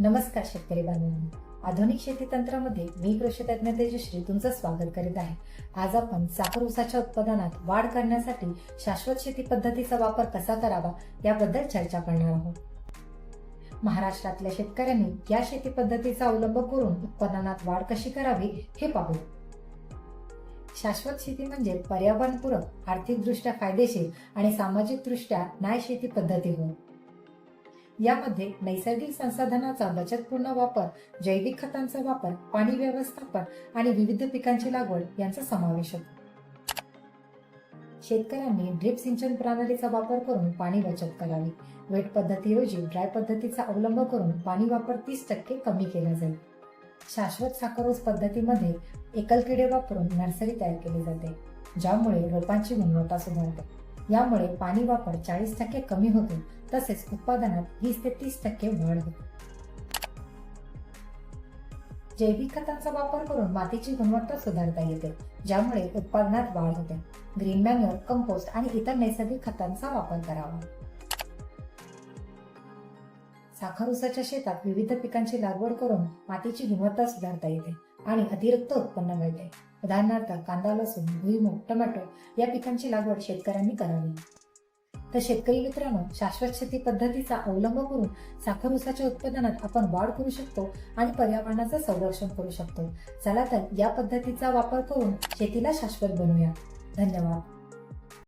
नमस्कार शेतकरी बांधवांनो. आधुनिक शेती तंत्रामध्ये मी कृषी तज्ञ तेजश्री तुमचं स्वागत करीत आहे. आज आपण साखर ऊसाच्या उत्पादनात वाढ करण्यासाठी शाश्वत शेती पद्धतीचा वापर कसा करावा याबद्दल चर्चा करणार आहोत. महाराष्ट्रातल्या शेतकऱ्यांनी या शेती पद्धतीचा अवलंब करून उत्पादनात वाढ कशी करावी हे पाहू शाश्वत शेती म्हणजे पर्यावरणपूरक आर्थिकदृष्ट्या फायदेशीर आणि सामाजिकदृष्ट्या न्याय शेती पद्धती होय. यामध्ये नैसर्गिक संसाधनाचा बचतपूर्ण वापर जैविक खतांचा वापर पाणी व्यवस्थापन आणि विविध पिकांची लागवड यांचा समावेश होतो. शेतकऱ्यांनी ड्रिप सिंचन प्रणालीचा वापर करून पाणी बचत करावी. वेट पद्धतीऐवजी ड्राय पद्धतीचा अवलंब करून पाणी वापर तीस टक्के कमी केला जाईल. शाश्वत साखरोस पद्धतीमध्ये एकल किडे वापरून नर्सरी तयार केली जाते ज्यामुळे रोपांची गुणवत्ता सुधारते. यामुळे पाणी वापर चाळीस टक्के कमी होतो तसेच उत्पादनात वीस ते तीस टक्के वाढ होते. जैविक खतांचा वापर करून मातीची गुणवत्ता सुधारता येते ज्यामुळे उत्पादनात वाढ होते. ग्रीन मॅन्युअर कंपोस्ट आणि इतर नैसर्गिक खतांचा वापर करावा. साखर ऊसाच्या शेतात विविध पिकांची लागवड करून मातीची गुणवत्ता सुधारता येते. आणि अतिरिक्त उत्पन्न मिळते. उदाहरणार्थ कांदा लसूण भुईमूग टोमॅटो या पिकांची लागवड शेतकऱ्यांनी करावी. तर शेतकरी मित्रांनो शाश्वत शेती पद्धतीचा अवलंब करून साखर ऊसाच्या उत्पादनात आपण वाढ करू शकतो आणि पर्यावरणाचं संरक्षण करू शकतो. चला तर या पद्धतीचा वापर करून शेतीला शाश्वत बनवूया. धन्यवाद.